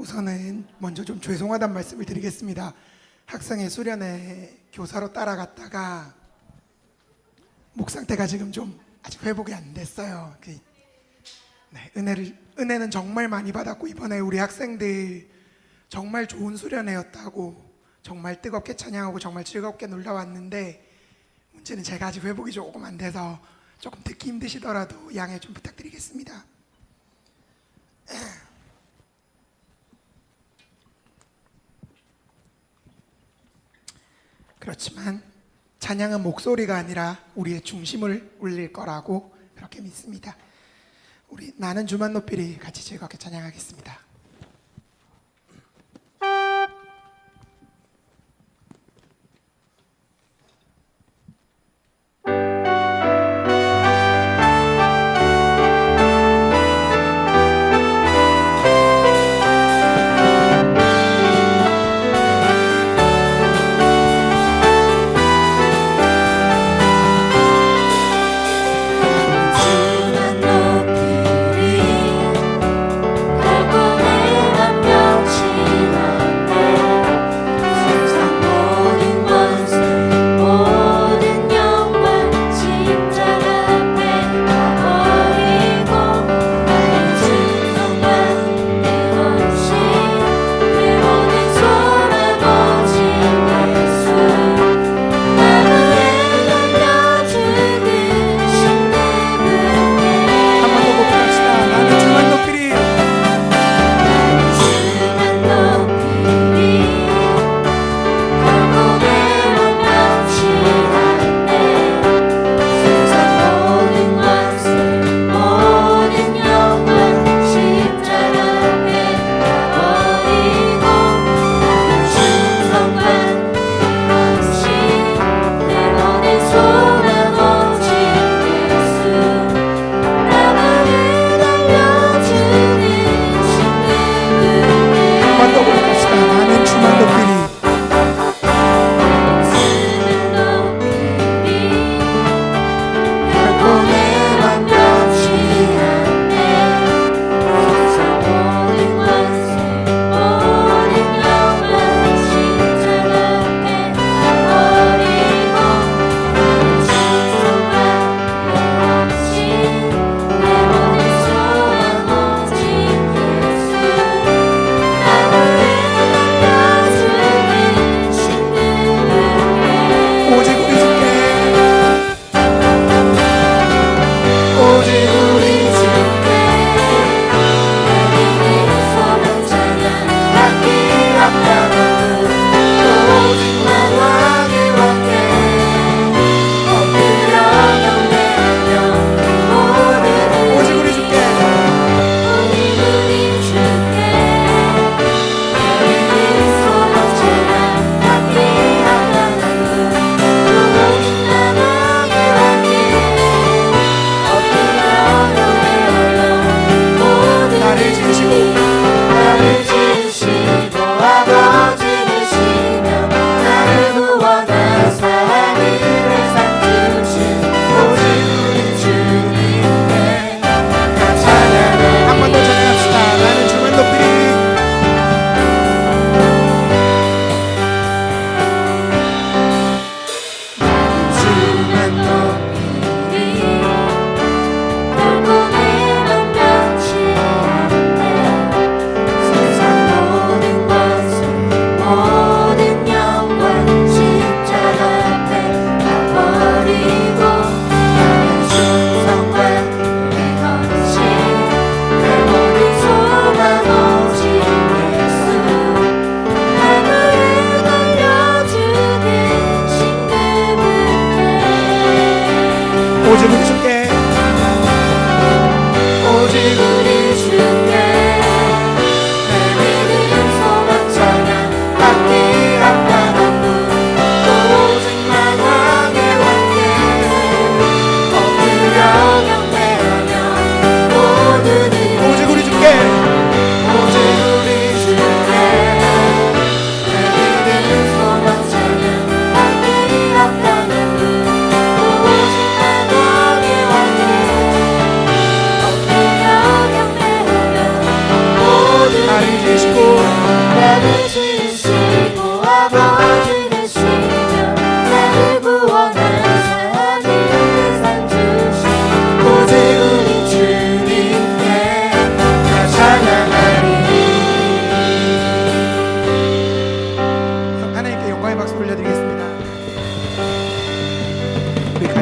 우선은 먼저 좀 죄송하다는 말씀을 드리겠습니다. 학생의 수련회 교사로 따라갔다가 목 상태가 지금 좀 아직 회복이 안 됐어요. 그, 네, 은혜를 은혜는 정말 많이 받았고 이번에 우리 학생들 정말 좋은 수련회였다고 정말 뜨겁게 찬양하고 정말 즐겁게 놀다 왔는데 문제는 제가 아직 회복이 조금 안 돼서 조금 듣기 힘드시더라도 양해 좀 부탁드리겠습니다. 그렇지만 찬양은 목소리가 아니라 우리의 중심을 울릴 거라고 그렇게 믿습니다. 우리 나는 주만 높이리 같이 즐겁게 찬양하겠습니다.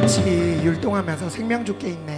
같이 율동하면서 생명 주께 있네.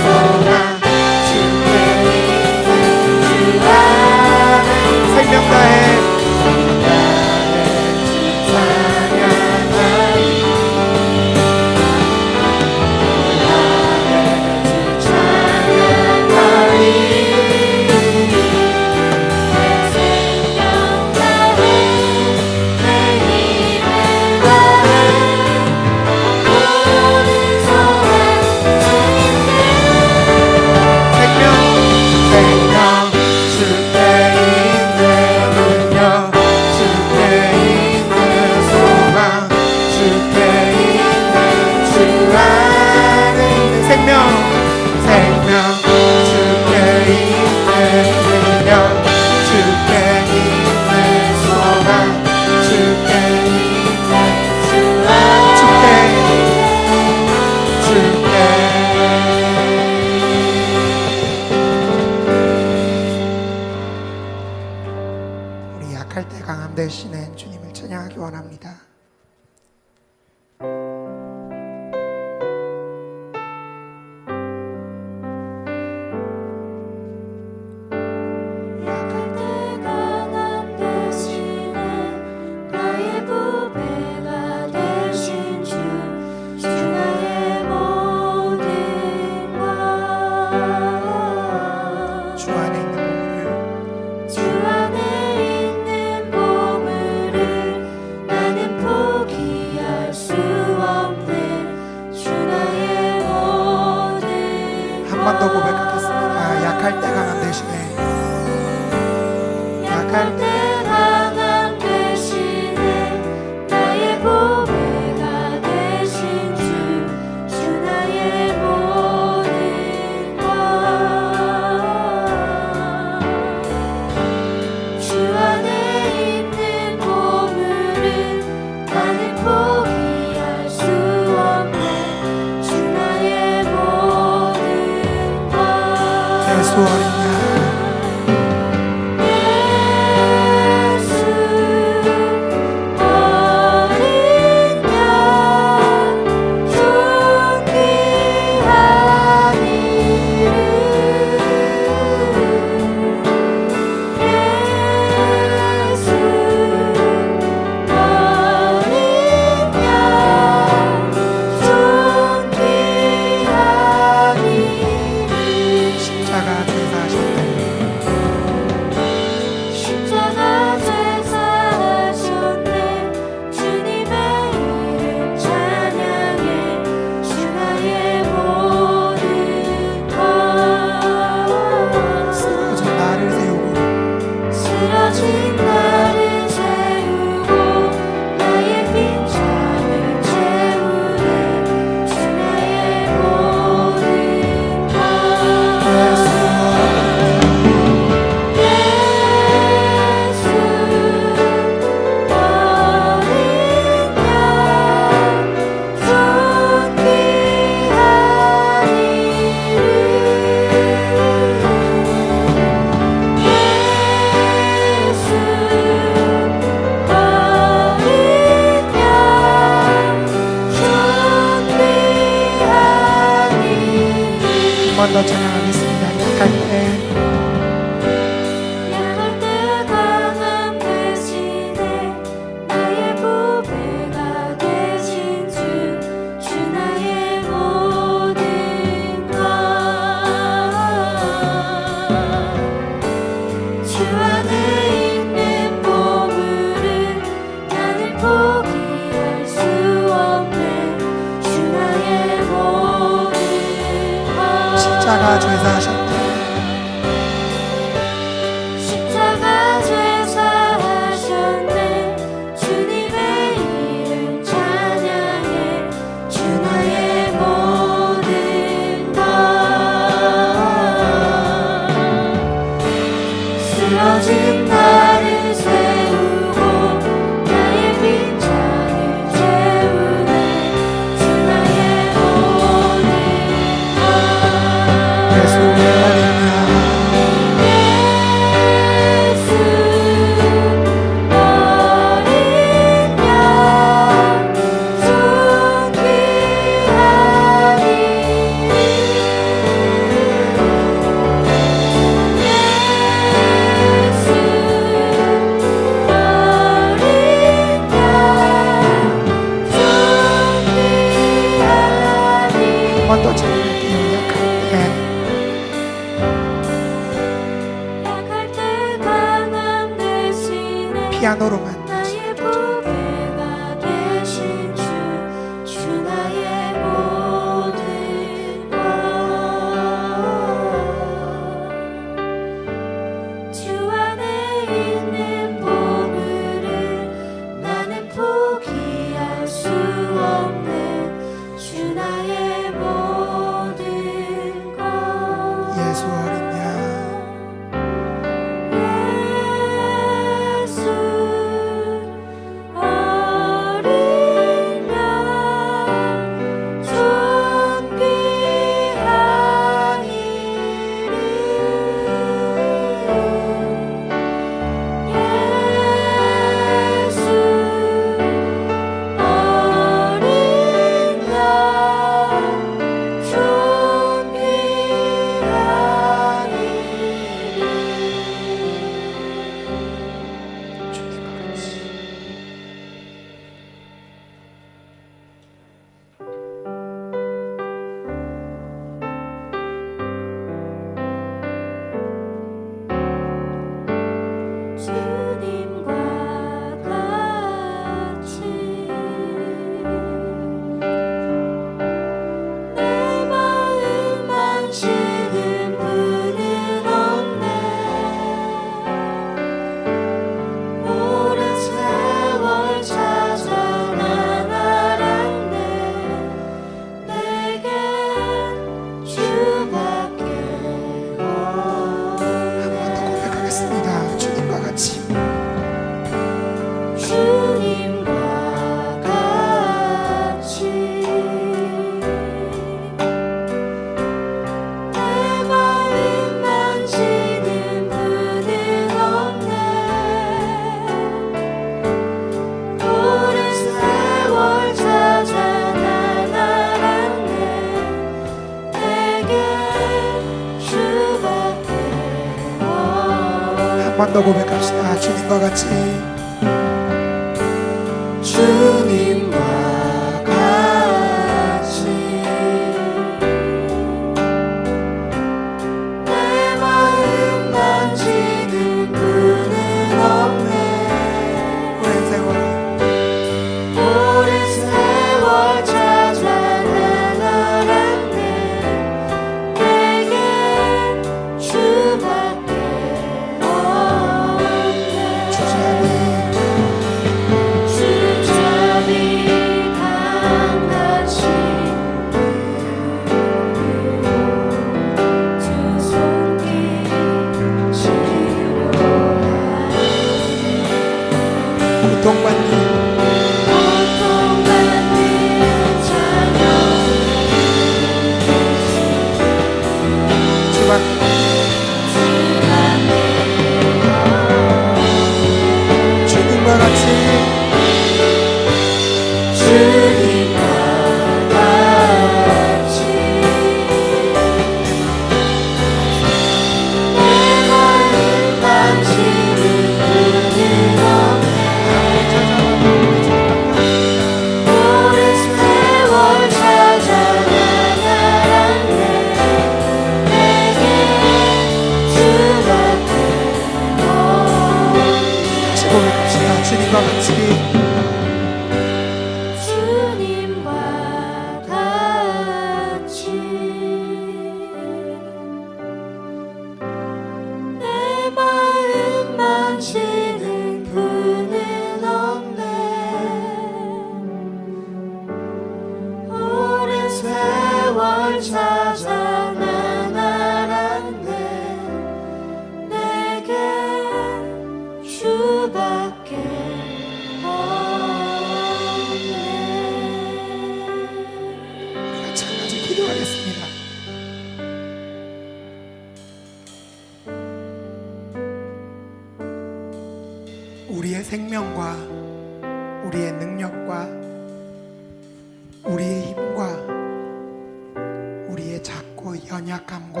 우리의 작고 연약함과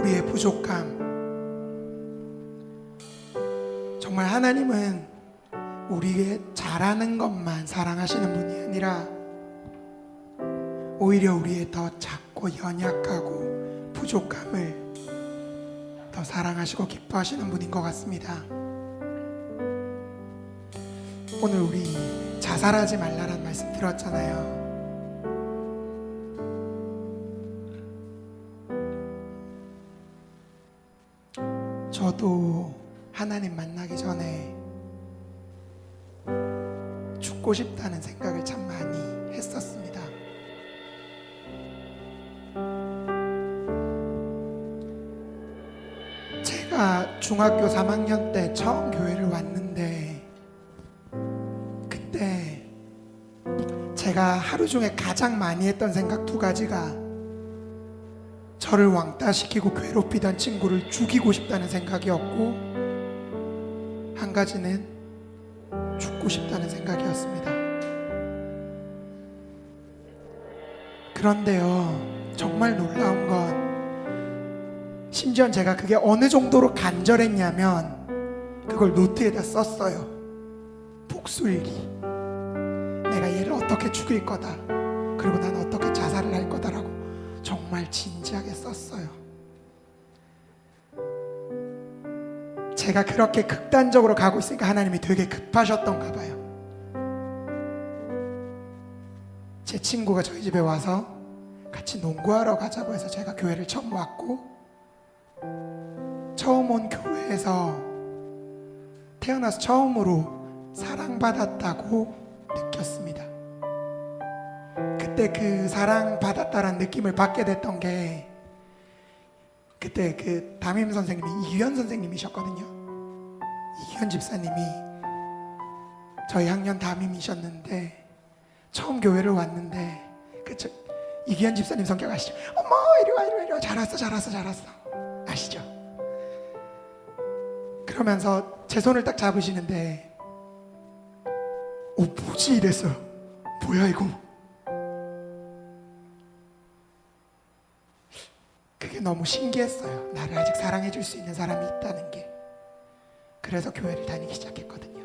우리의 부족함 정말 하나님은 우리의 잘하는 것만 사랑하시는 분이 아니라 오히려 우리의 더 작고 연약하고 부족함을 더 사랑하시고 기뻐하시는 분인 것 같습니다. 오늘 우리 자살하지 말라란 말씀 들었잖아요. 저도 하나님 만나기 전에 죽고 싶다는 생각을 참 많이 했었습니다. 제가 중학교 3학년 때 처음 교회를 왔는데 그때 제가 하루 중에 가장 많이 했던 생각 두 가지가 저를 왕따시키고 괴롭히던 친구를 죽이고 싶다는 생각이었고 한 가지는 죽고 싶다는 생각이었습니다. 그런데요, 정말 놀라운 건 심지어 제가 그게 어느 정도로 간절했냐면 그걸 노트에다 썼어요. 복수일기. 내가 얘를 어떻게 죽일 거다. 그리고 난 정말 진지하게 썼어요. 제가 그렇게 극단적으로 가고 있으니까 하나님이 되게 급하셨던가 봐요. 제 친구가 저희 집에 와서 같이 농구하러 가자고 해서 제가 교회를 처음 왔고 처음 온 교회에서 태어나서 처음으로 사랑받았다고 느꼈습니다. 그때 그 사랑 받았다라는 느낌을 받게 됐던 게 그때 그 담임 선생님이 이규현 선생님이셨거든요. 이규현 집사님이 저희 학년 담임이셨는데 처음 교회를 왔는데 그 저, 이규현 집사님 성격 아시죠? 어머 이리 와 이리 와 이리 와 잘 왔어 잘 왔어 잘 왔어 아시죠? 그러면서 제 손을 딱 잡으시는데 어 뭐지 이랬어요 뭐야 이거 그게 너무 신기했어요. 나를 아직 사랑해 줄 수 있는 사람이 있다는 게. 그래서 교회를 다니기 시작했거든요.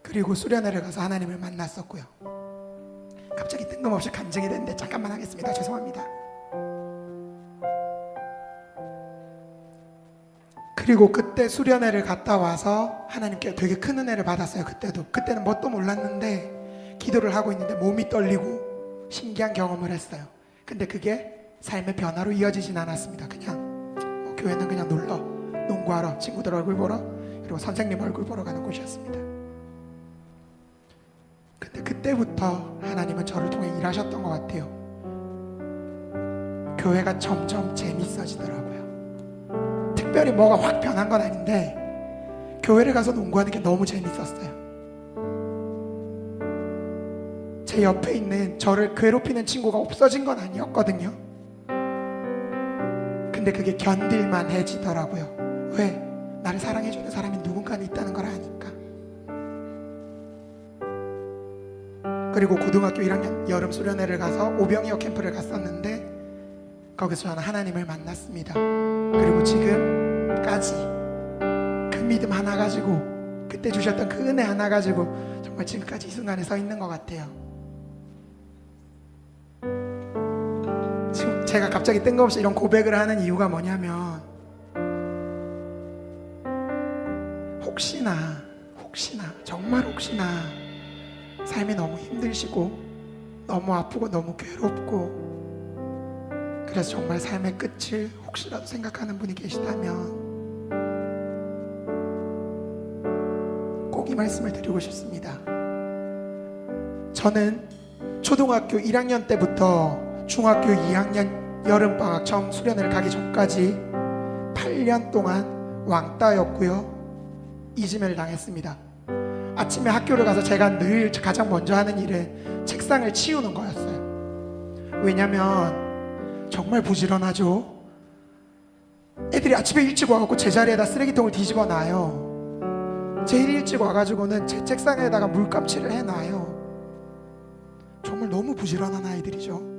그리고 수련회를 가서 하나님을 만났었고요. 갑자기 뜬금없이 감정이 됐는데 잠깐만 하겠습니다. 죄송합니다. 그리고 그때 수련회를 갔다 와서 하나님께 되게 큰 은혜를 받았어요. 그때도. 그때는 뭣도 몰랐는데 기도를 하고 있는데 몸이 떨리고 신기한 경험을 했어요. 근데 그게 삶의 변화로 이어지진 않았습니다. 그냥 뭐 교회는 그냥 놀러 농구하러 친구들 얼굴 보러 그리고 선생님 얼굴 보러 가는 곳이었습니다. 근데 그때부터 하나님은 저를 통해 일하셨던 것 같아요. 교회가 점점 재밌어지더라고요. 특별히 뭐가 확 변한 건 아닌데 교회를 가서 농구하는 게 너무 재밌었어요. 제 옆에 있는 저를 괴롭히는 친구가 없어진 건 아니었거든요. 근데 그게 견딜만 해지더라고요. 왜? 나를 사랑해주는 사람이 누군가는 있다는 걸 아니까. 그리고 고등학교 1학년 여름 수련회를 가서 오병이어 캠프를 갔었는데 거기서 저는 하나님을 만났습니다. 그리고 지금까지 그 믿음 하나 가지고 그때 주셨던 그 은혜 하나 가지고 정말 지금까지 이 순간에 서 있는 것 같아요. 제가 갑자기 뜬금없이 이런 고백을 하는 이유가 뭐냐면 혹시나 혹시나 정말 혹시나 삶이 너무 힘드시고 너무 아프고 너무 괴롭고 그래서 정말 삶의 끝을 혹시라도 생각하는 분이 계시다면 꼭 이 말씀을 드리고 싶습니다. 저는 초등학교 1학년 때부터 중학교 2학년 여름방학 처음 수련회를 가기 전까지 8년 동안 왕따였고요. 이지매를 당했습니다. 아침에 학교를 가서 제가 늘 가장 먼저 하는 일은 책상을 치우는 거였어요. 왜냐면 정말 부지런하죠. 애들이 아침에 일찍 와갖고 제자리에다 쓰레기통을 뒤집어 놔요. 제일 일찍 와가지고는 제 책상에다가 물감칠을 해놔요. 정말 너무 부지런한 아이들이죠.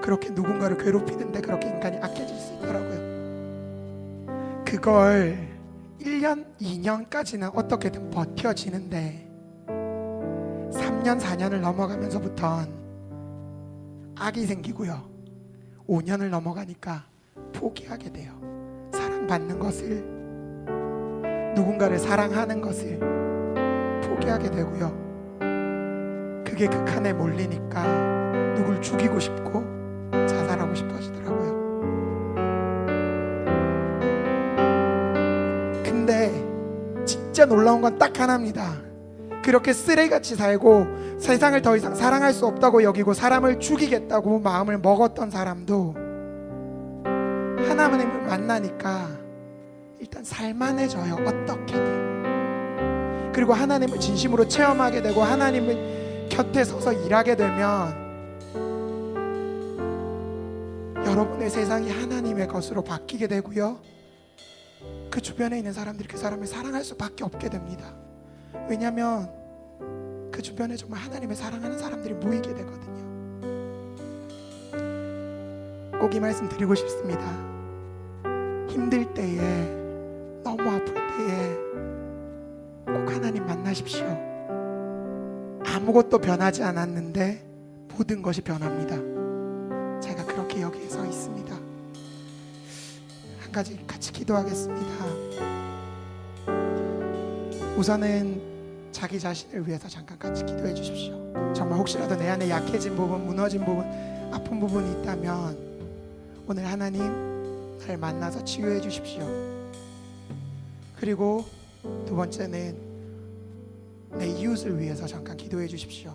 그렇게 누군가를 괴롭히는데 그렇게 인간이 악해질 수 있더라고요. 그걸 1년, 2년까지는 어떻게든 버텨지는데 3년, 4년을 넘어가면서부턴 악이 생기고요. 5년을 넘어가니까 포기하게 돼요. 사랑받는 것을 누군가를 사랑하는 것을 포기하게 되고요. 그게 극한에 몰리니까 누굴 죽이고 싶고 진짜 놀라운 건 딱 하나입니다. 그렇게 쓰레기같이 살고 세상을 더 이상 사랑할 수 없다고 여기고 사람을 죽이겠다고 마음을 먹었던 사람도 하나님을 만나니까 일단 살만해져요. 어떻게든. 그리고 하나님을 진심으로 체험하게 되고 하나님을 곁에 서서 일하게 되면 여러분의 세상이 하나님의 것으로 바뀌게 되고요. 그 주변에 있는 사람들이 그 사람을 사랑할 수밖에 없게 됩니다. 왜냐하면 그 주변에 정말 하나님을 사랑하는 사람들이 모이게 되거든요. 꼭 이 말씀 드리고 싶습니다. 힘들 때에 너무 아플 때에 꼭 하나님 만나십시오. 아무것도 변하지 않았는데 모든 것이 변합니다. 제가 그렇게 여기에 서 있습니다. 한 가지 같이 기도하겠습니다. 우선은 자기 자신을 위해서 잠깐 같이 기도해 주십시오. 정말 혹시라도 내 안에 약해진 부분, 무너진 부분, 아픈 부분이 있다면 오늘 하나님 나를 만나서 치유해 주십시오. 그리고 두 번째는 내 이웃을 위해서 잠깐 기도해 주십시오.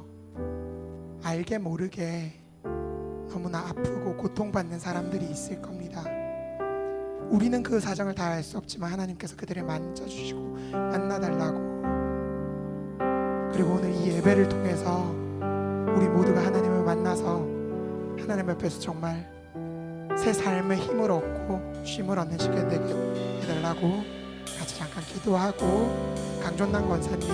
알게 모르게 너무나 아프고 고통받는 사람들이 있을 겁니다. 우리는 그 사정을 다 알 수 없지만 하나님께서 그들을 만져주시고 만나달라고 그리고 오늘 이 예배를 통해서 우리 모두가 하나님을 만나서 하나님 옆에서 정말 새 삶의 힘을 얻고 쉼을 얻는 시간 되게 해달라고 같이 잠깐 기도하고 강존남 권사님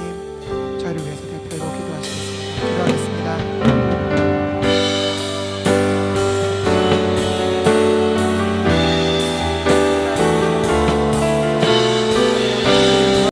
저희를 위해서 대표로 기도하시겠습니다. 기도하겠습니다.